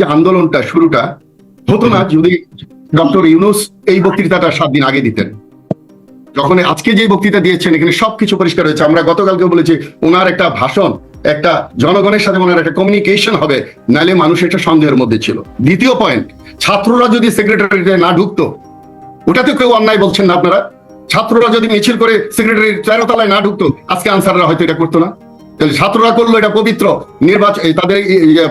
যে আন্দোলনটা শুরুটা হতো না, যদি ডক্টর ইউনুস এই বক্তৃতাটা সাত দিন আগে দিতেন। যখন আজকে যে বক্তৃতা দিয়েছেন, এখানে সবকিছু পরিষ্কার হয়েছে। আমরা গতকালকে বলেছি, ওনার একটা ভাষণ, একটা জনগণের সাথে ওনার একটা কমিউনিকেশন হবে, নালে মানুষ একটা সন্দেহের মধ্যে ছিল। দ্বিতীয় পয়েন্ট ছাত্ররা যদি সেক্রেটারিতে না ঢুকতো, ওটাতে কেউ অন্যায় বলছেন না আপনারা? ছাত্ররা যদি মিছিল করে সেক্রেটারি তেরোতলায় না ঢুকতো, আজকে আনসাররা হয়তো এটা করতো না। ছাত্ররা করল এটা পবিত্র, নির্বাচন তাদের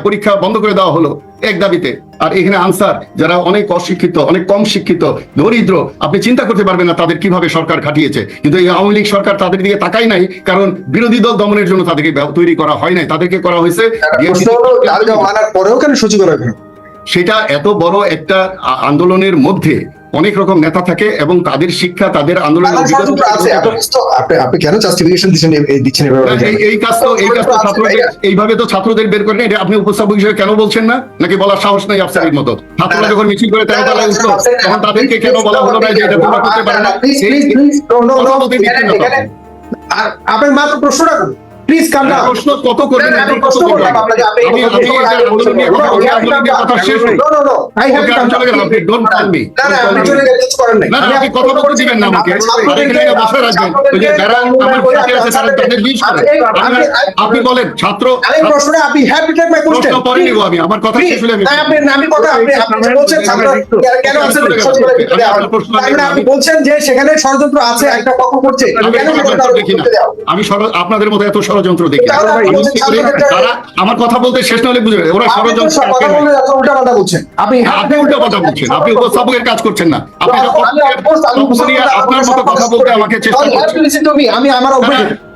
পরীক্ষা বন্ধ করে দেওয়া হলো। এক দাবিতে। আর এখানে আনসার যারা অনেক অশিক্ষিত অনেক কম শিক্ষিত দরিদ্র আপনি চিন্তা করতে পারবেন না তাদের কীভাবে সরকার খাটিয়েছে। কিন্তু এই আওয়ামী লীগ সরকার তাদের দিকে তাকাই নাই কারণ বিরোধী দল দমনের জন্য তাদেরকে তৈরি করা হয় নাই। তাদেরকে করা হয়েছে পরেও কেন সচিবালয় সেটা এত বড় একটা আন্দোলনের মধ্যে অনেক রকম নেতা থাকে এবং তাদের শিক্ষা তাদের আপনি আপনি কেন জাস্টিফিকেশন দিচ্ছেন এই- এই দিচ্ছেন এই- এই কাজ তো এই কাজ তো ছাত্রদের এইভাবে তো ছাত্রদের বের করে এটা আপনি উপস্থাপক হিসেবে কেন বলছেন না? নাকি বলার সাহস নেই আফসারির মতো? ছাত্ররা যখন মিছিল করে তেরো তলায় উঠল তখন তাদেরকে কেন বলা হলো না যে এটা তোমরা করতে পারে না? প্লিজ এই- প্লিজ প্লিজ নো নো কথা নো বলতে দিচ্ছেন না এখানে তখন। আ- আপনি মাত্র প্রশ্নটা করুন। প্লিজ কাম ডাউন প্রশ্ন কত করবেন আমি প্রশ্ন করলাম আপনাকে, আপনি- আমি আমি কথা শেষ। No no no I have আমি চলে গেলাম, আপনি call me. না না আপনি চলে গেলে কিছু করেন নাই না, না, আপনি কথা বলতে দিবেন না আমাকে। এখানে বসে রাখবেন। ওই যে যারা আমার সাথে আছে তারা তাদের লিস্ট করেন। আপনি বলেন ছাত্র আমি প্রশ্নটা আপনি হ্যাভ টু টেক মাই প্রশ্ন কোশ্চেন পরে নিব আমি আমার কথা শেষ হলে আমি আপনি আমি কথা আপনি আপনি বলছেন ছাত্র কেন আছে মানে আপনি বলছেন যে সেখানে ষড়যন্ত্র আছে একটা পক্ষ করছে কেন? আমি আপনাদের মতো এত ষড়যন্ত্র দেখি। না। তাহলে আপনি আমি বলছেন মনে করি ছাত্রদের- তারা আমার কথা বলতে শেষ না হলে বুঝবে ওরা ষড়যন্ত্র আপনি আপনি উল্টো কথা বলছেন। আপনি উপস্থাপকের কাজ করছেন না। আপনি আপনার মতো কথা বলতে আমাকে চেষ্টা করছেন। me, আমি আমার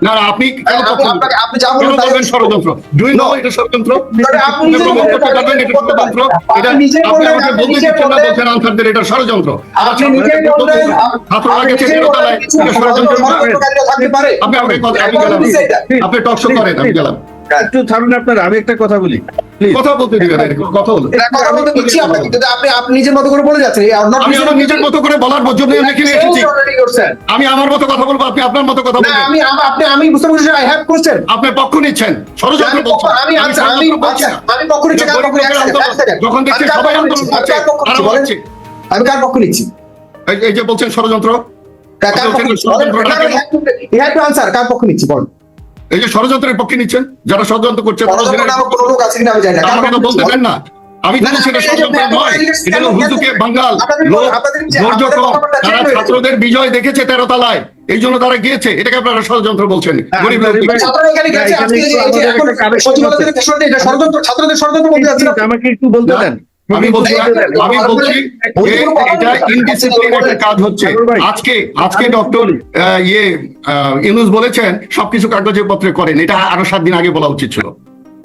না, না আপনি কেন আপনি- যা বলবেন ষড়যন্ত্র? নো এটা ষড়যন্ত্র? আপনি ষড়যন্ত্র এটা আপনি আমাকে বলতে দিচ্ছেন না বলছেন আনসারদের এটা ষড়যন্ত্র। আপনি নিজেই ছাত্ররা গেছে ষড়যন্ত্র। আমাকে আপনি। আপনি টকশো করেন আমি গেলাম। একটু থামুন আপনারা আমি একটা কথা বলি। কথা বলতে দিবেন কথা কথা বলতে দিচ্ছি আপনাকে, আপনি আপনি নিজের মতো করে বলে যাচ্ছেন আমি আমার নিজের মতো করে বলার জন্য আমি এখানে এসেছি। আমি আমার মতো কথা বলব আপনি আপনার মতো কথা বলবেন। আমি আপনি আমি বুঝতে পারছি আই হ্যাভ কোশ্চেন আপনি পক্ষ নিচ্ছেন ষড়যন্ত্র আমি বলছেন। আমি আমি পক্ষ নিচ্ছি। যখন দেখছি সবাই আন্দোলন আমি করছে। আমি কার পক্ষ নিচ্ছি এই- যে বলছেন ষড়যন্ত্র কার পক্ষ নিচ্ছি? বলেন। এই যে ষড়যন্ত্রের পক্ষে নিচ্ছেন যারা ষড়যন্ত্র করছে আমি বলতে না? আপনি- ষড়যন্ত্র নয় এটা হুজুকে বাঙ্গাল লোক ধৈর্য কম তারা ছাত্রদের বিজয় দেখেছে তেরো তলায় এই জন্য তারা গিয়েছে এটাকে আপনারা ষড়যন্ত্র বলছেন আমাকে একটু বলতে দেন। আমি বলছি আমি বলছি যে এটা ইনডিসিপ্লিন একটা কাজ হচ্ছে। আজকে আজকে ডক্টর ইয়ে ইউনুস বলেছেন সবকিছু কাগজে পত্রে করেন। এটা আরও সাত দিন আগে বলা উচিত ছিল।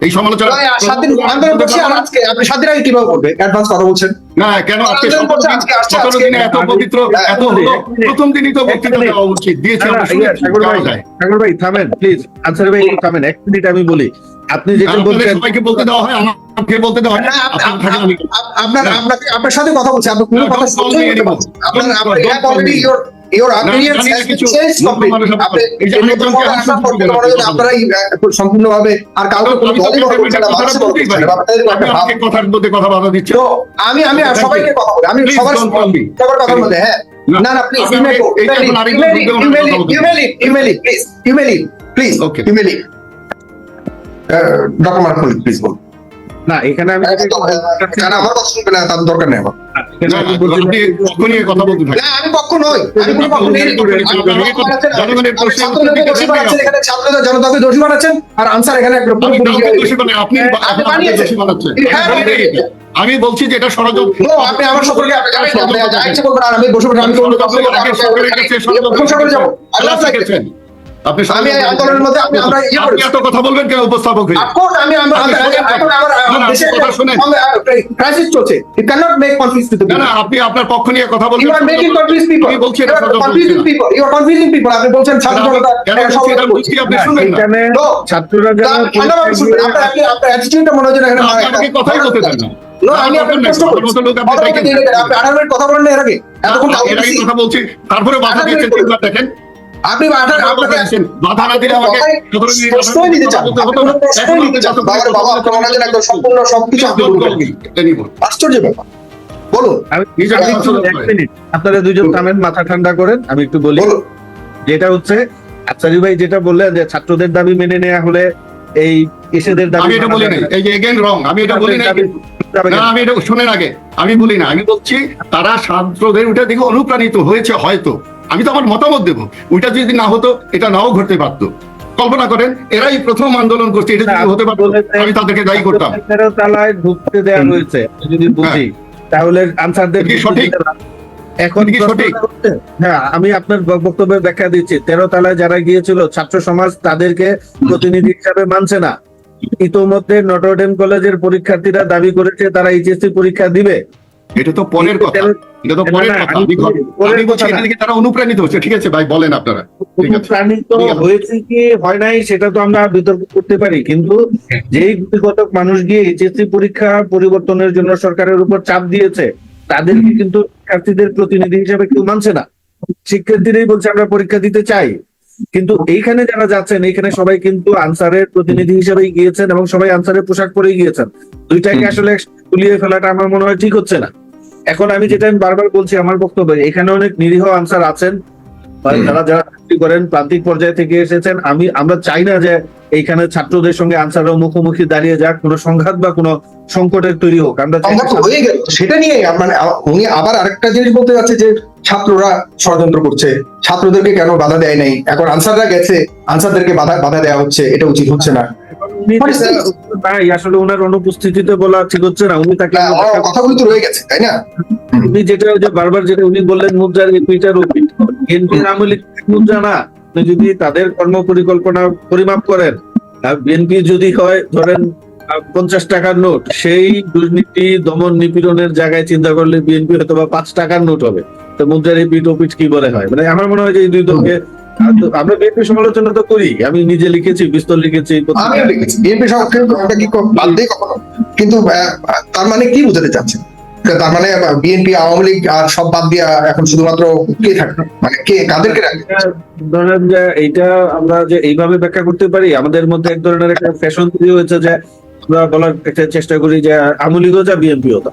এই সমালোচনা সাত দিন আন্দোলন আজকে আপনি সাত দিন আগে কীভাবে করবে? অ্যাডভান্স কথা বলছেন। না কেন আজকে সতেরো দিন- এত পবিত্র হ্যাঁ, এত হলো প্রথম দিনই তো বক্তৃতা। দেওয়া উচিত। দিয়েছি আমরা শুনেছি, ভাই থামেন প্লিজ আনসার ভাই থামেন এক মিনিট আমি বলি। আপনি যেটা বলছেন সবাইকে বলতে দেওয়া হয় আমাকে বলতে দেওয়া হয় না আপনার আপনার। আপনাকে আপনার সাথে কথা বলছি আপনি কোনো কথা শুনছেন. আপনার আপনার জানি না has been কিছু। changed লোক আপনি এই যে আপনি একজনকে কথা আমি আসার পর শুনতে থেকে যে পেলাম। আপনারাই আহ, সম্পূর্ণভাবে আর কাউকে কোনো দলই বড় করছেন না, মানুষই বড় করছেন না। আপনাদের কথার মধ্যে কথা বাধা দিচ্ছেন তো আমি আমি সবাইকে কথা বলি আমি সবার. সবার কথার মধ্যে হ্যাঁ না, না please email email email email please email please Okay. Email doctor মার্কুল please বল না এখানে আমি কারণ আমার কথা শুনবে না তার দরকার নেই আমার। আমি বলছি- জনতাকে দোষী বানাচ্ছেন আর আনসার এখানে আমি হ্যাঁ। হ্যাঁ, যে এটা ষড়যন্ত্র আপনি আমার আমি বসে কাছে ষড়যন্ত্র আপনি আমি আন্দোলনের মধ্যে আপনি আমরা আপনি করেছি। এত কথা বলবেন কেন উপস্থাপক আমি আমরা আপনি শোনেন তো। এখন আমার না, না, আমার দেশে আপনি কথা শোনেন। ক্রাইসিস চলছে। It can not make confuse to না না আপনি আপনার পক্ষ নিয়ে কথা বলবেন you are making confuse people আমি বলছি এটা আর ষড়যন্ত্র কনফিউজিং হচ্ছে না। People you are confusing people আপনি বলছেন ছাত্র জনতা কেন একটা বলছি এটা সমাবেশ আপনি শুনবেন না। ছাত্ররা তা আপনি আপনার অ্যাটিটিউডটা মনে হচ্ছে না এখানে আপনি কথাই বলতে দেন না। আমি আপনাকে প্রশ্ন আমার করছি। মতো লোক আপনি কথা তাই বলতে কেন? দিলেন, আপনি আঠারো মিনিট কথা বলেন না এর আগে। এতক্ষণ এর আগে বলছি। তারপরে বাধা দিয়েছেন দেখেন। আপনি বাধা- আপনাকে বাধা না দিলে আমাকে নিতে চান। নিতে চান। বাবার বাবা আপনার একদম সম্পূর্ণ সবকিছু আপনি। আশ্চর্য ব্যাপার। বলুন। আপনারা দুজন থামেন মাথা ঠান্ডা করেন। আমি একটু বলি। যেটা হচ্ছে আফসারি ভাই যেটা বললেন যে ছাত্রদের দাবি মেনে নেওয়া হলে এই এসেদের দাবি আমি এটা বলি নাই। এই যে এগেন রং আমি এটা বলি না আমি এটা শোনেন আগে। আমি বলি না। আমি বলছি তারা ছাত্রদের ওইটা দেখে অনুপ্রাণিত হয়েছে হয়তো। আমি তো আমার মতামত দেবো। ওইটা যদি না হতো এটা নাও ঘটতে পারতো। কল্পনা করেন এরাই প্রথম আন্দোলন করছে এটা যদি হতে পারতো আমি তাদেরকে দায়ী করতাম। তালায় ঢুকতে দেওয়া। হয়েছে যদি বুঝি। তাহলে আনসারদের সঠিক? এখন কি সঠিক? হ্যাঁ আমি আপনার বক্তব্যের ব্যাখ্যা দিচ্ছি। তেরো তালায় যারা গিয়েছিল ছাত্র সমাজ তাদেরকে প্রতিনিধি হিসাবে মানছে না। ইতোমধ্যে নটরডেম কলেজের পরীক্ষার্থীরা দাবি করেছে তারা এইচএসসি পরীক্ষা দিবে। এটা তো পরের কথা। এটা তো পরের কথা। তারা অনুপ্রাণিত হচ্ছে। ঠিক আছে ভাই বলেন আপনারা। ঠিক আছে। প্রাণিত ঠিক আছে। হয়েছে কি হয় নাই সেটা তো আমরা বিতর্ক করতে পারি। কিন্তু যেই গুটিকতক মানুষ গিয়ে এইচএসসি পরীক্ষা পরিবর্তনের জন্য সরকারের উপর চাপ দিয়েছে তাদেরকে কিন্তু শিক্ষার্থীদের প্রতিনিধি হিসেবে কেউ মানছে না। শিক্ষার্থীরাই বলছে আমরা পরীক্ষা দিতে চাই। কিন্তু এইখানে যারা যাচ্ছেন এইখানে সবাই কিন্তু আনসারের প্রতিনিধি হিসেবেই গিয়েছেন এবং সবাই আনসারের পোশাক পরেই গিয়েছেন। দুইটাকে আসলে গুলিয়ে ফেলাটা আমার মনে হয় ঠিক হচ্ছে না। এখন আমি যেটা আমি বারবার বলছি আমার বক্তব্য এখানে অনেক নিরীহ আনসার আছেন। যারা যারা চাকরি করেন প্রান্তিক পর্যায়ে থেকে এসেছেন আমি আমরা চাই না যে এইখানে ছাত্রদের সঙ্গে আনসারও মুখোমুখি দাঁড়িয়ে যাক কোনো সংঘাত বা কোনো সংকটের তৈরি হোক। আমরা সেটা নিয়ে মানে উনি আবার আরেকটা জিনিস বলতে যাচ্ছে যে ছাত্ররা ষড়যন্ত্র করছে। ছাত্রদেরকে কেন বাধা দেয় নাই? এখন আনসাররা গেছে আনসারদেরকে বাধা বাধা দেওয়া হচ্ছে এটা উচিত হচ্ছে না। আসলে ওনার অনুপস্থিতিতে বলা ঠিক হচ্ছে না উনি তাকে কথাগুলি তো রয়ে গেছে তাই না? উনি যেটা যে বারবার যেটা উনি বললেন মুদ্রার বিএনপির আমলে মুদ্রা না। যদি তাদের কর্ম পরিকল্পনা পরিমাপ করেন বিএনপি যদি হয় ধরেন পঞ্চাশ টাকার নোট সেই দুর্নীতি দমন নিপীড়নের জায়গায় চিন্তা করলে বিএনপি হয়তো বা পাঁচ টাকার নোট হবে। তো মুদ্রার কি হয়? মানে আমার মনে হয় যে এই দুই দলকে আমরা বিএনপি সমালোচনা তো করি। আমি নিজে লিখেছি বিস্তর লিখেছি আমিও লিখেছি। বিএনপি আমরা কি বাদ কখনো? কিন্তু তার মানে কি বোঝাতে চাচ্ছেন? তার মানে বিএনপি আওয়ামী লীগ আর সব বাদ দিয়া এখন শুধুমাত্র কে থাকবে? মানে কে কাদেরকে ধরেন যে এইটা আমরা যে এইভাবে ব্যাখ্যা করতে পারি আমাদের মধ্যে এক ধরনের একটা ফ্যাশন তৈরি হয়েছে যে আমরা বলার একটা চেষ্টা করি যে আমলিগও যা বিএনপিও তা।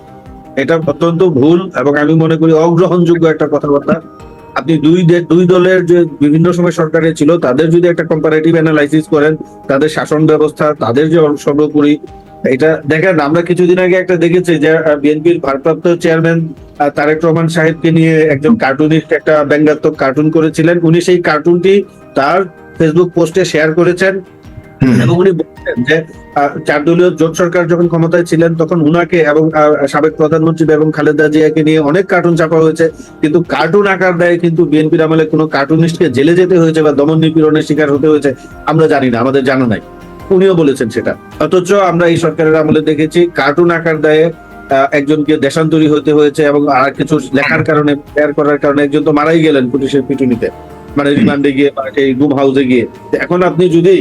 এটা অত্যন্ত ভুল এবং আমি মনে করি অগ্রহণযোগ্য একটা কথাবার্তা। আপনি দুই দুই দলের যে বিভিন্ন সময় সরকারে ছিল, তাদের যদি একটা কম্পারেটিভ অ্যানালাইসিস করেন, তাদের শাসন ব্যবস্থা, তাদের যে সর্বোপরি এটা দেখেন, আমরা কিছুদিন আগে একটা দেখেছি যে বিএনপির ভারপ্রাপ্ত চেয়ারম্যান তারেক রহমান সাহেবকে নিয়ে একজন কার্টুনিস্ট একটা ব্যঙ্গাত্মক কার্টুন করেছিলেন। উনি সেই কার্টুনটি তার ফেসবুক পোস্টে শেয়ার করেছেন। এবং উনি বলছেন যে চার দলীয় জোট সরকার যখন ক্ষমতায় ছিলেন তখন উনাকে এবং সাবেক প্রধানমন্ত্রী বেগম খালেদা জিয়াকে নিয়ে অনেক কার্টুন চাপা হয়েছে। কিন্তু কার্টুন আকার দেয় কিন্তু বিএনপির আমলে কোনো কার্টুনিস্টকে জেলে যেতে হয়েছে বা দমন নিপীড়নের শিকার হতে হয়েছে আমরা জানি না আমাদের জানা নাই। উনিও বলেছেন সেটা। অথচ আমরা এই সরকারের আমলে দেখেছি কার্টুন আকার দেয় আহ, একজনকে দেশান্তরী হতে হয়েছে এবং আর কিছু লেখার কারণে শেয়ার করার কারণে একজন তো মারাই গেলেন পুলিশের পিটুনিতে। মানে রিমান্ডে গিয়ে গুম হাউসে গিয়ে। এখন আপনি যদি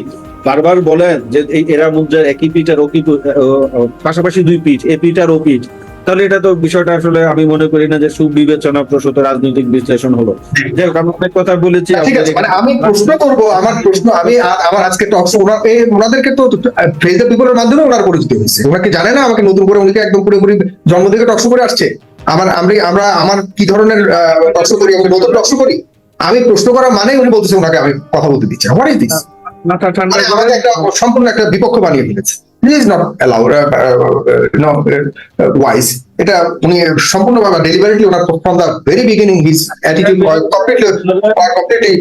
বারবার বলেন যে এই এরা মুদ্রার একই পিঠ আর ওকি পাশাপাশি দুই পিঠ এ পিঠ আর ও পিঠ। তাহলে এটা তো বিষয়টা আসলে আমি মনে করি না যে সুবিবেচনা প্রসূত রাজনৈতিক বিশ্লেষণ হলো। যাই হোক আমি অনেক কথা বলেছি আছে মানে আমি প্রশ্ন করব আমার প্রশ্ন আমি আমার আজকে টক ওরা এই ওনাদেরকে তো দ্য পিপলের মাধ্যমে ওনার পরিচিত হয়েছে। ওনাকে জানে না আমাকে নতুন করে উনিকে একদম পুরোপুরি জন্ম থেকে টকশো করে আসছে? আমার আমরা আমরা আমার কি ধরনের টকশো করি? আমি নতুন টকশো করি? আমি প্রশ্ন করা মানে উনি বলতেছে ওনাকে আমি কথা বলতে দিচ্ছি। হোয়াট ইজ দিস মাথা ঠান্ডা করে একটা সম্পূর্ণ একটা বিপক্ষ বানিয়ে ফেলেছে is not allowed no wise এটা উনি সম্পূর্ণভাবে deliberately owner from the very beginning his attitude completely completely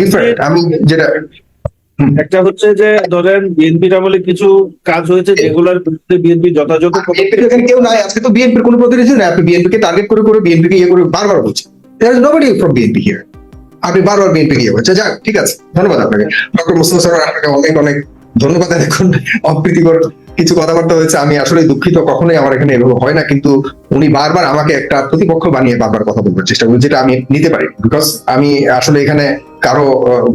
different আমি যেটা একটা হচ্ছে যে ধরেন বিএনপির আমলে কিছু কাজ হয়েছে যেগুলোর বিরুদ্ধে বিএনপি যথাযথ কেউ নাই। আজকে তো বিএনপির কোনো প্রতিনিধি নাই। আপনি বিএনপি কে টার্গেট করে করে বিএনপি কে ইয়ে করে বারবার বলছেন। There is nobody from BNP here আপনি বারবার বিএনপি গিয়ে বলছে যাক, ঠিক আছে, ধন্যবাদ আপনাকে। ডক্টর মুস্তফা সরকার, আপনাকে অনেক অনেক ধন্যবাদ। এখন অপ্রীতিকর কিছু কথাবার্তা হয়েছে। আমি আসলে দুঃখিত, কখনোই আমার এখানে এভাবে হয় না, কিন্তু উনি বারবার আমাকে একটা প্রতিপক্ষ বানিয়ে বারবার কথা বলবার চেষ্টা করি যেটা আমি নিতে পারি বিকজ আমি আসলে এখানে কারও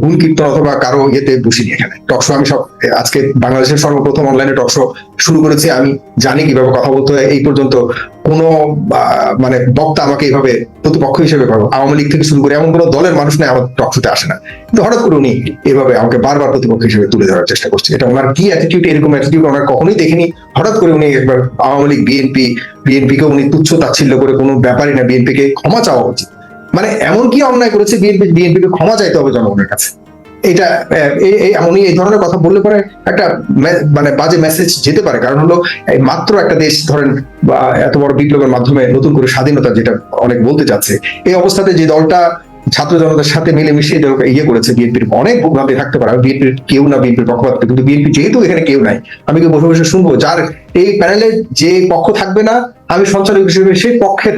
গুণ কীর্তন অথবা কারও ইয়েতে বসিনি এখানে টকশো আমি সব আজকে বাংলাদেশের সর্বপ্রথম অনলাইনে টকশো শুরু করেছি। আমি জানি কীভাবে কথা বলতে হয়। এই পর্যন্ত কোনো মানে বক্তা আমাকে এইভাবে প্রতিপক্ষ হিসেবে করো আওয়ামী লীগ থেকে শুরু করে এমন কোনো দলের মানুষ নেই আমার টক শোতে আসে না। কিন্তু হঠাৎ করে উনি এভাবে আমাকে বারবার প্রতিপক্ষ হিসেবে তুলে ধরার চেষ্টা করছে। এটা ওনার কি অ্যাটিটিউড এরকম অ্যাটিটিউড ওনার কখনোই দেখিনি। হঠাৎ করে উনি একবার আওয়ামী লীগ বিএনপি বিএনপি কে উনি তুচ্ছ তাচ্ছিল্য করে কোনো ব্যাপারই না বিএনপি কে ক্ষমা চাওয়া উচিত। মানে এমন কি অন্যায় করেছে? বিএনপি বিএনপি কে ক্ষমা চাইতে হবে জনগণের কাছে। এটা উনি এই ধরনের কথা বললে পরে একটা মানে বাজে মেসেজ যেতে পারে। কারণ হলো মাত্র একটা দেশ ধরেন, বা এত বড় বিপ্লবের মাধ্যমে নতুন করে স্বাধীনতা যেটা অনেক বলতে চাচ্ছে এই অবস্থাতে যে দলটা ছাত্র জনতার সাথে মিলেমিশে ইয়ে করেছে, বিএনপির অনেক ভাবে থাকতে পারে। বিএনপির কেউ না, বিএনপির পক্ষপাত কিন্তু বিএনপি যেহেতু এখানে কেউ নাই, আমি কি বসে বসে শুনব? যার এই প্যানেলে যে পক্ষ থাকবে না, আমি সঞ্চালক হিসেবে সেই পক্ষের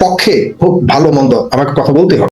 পক্ষে খুব ভালো মন্দ আমাকে কথা বলতে হবে।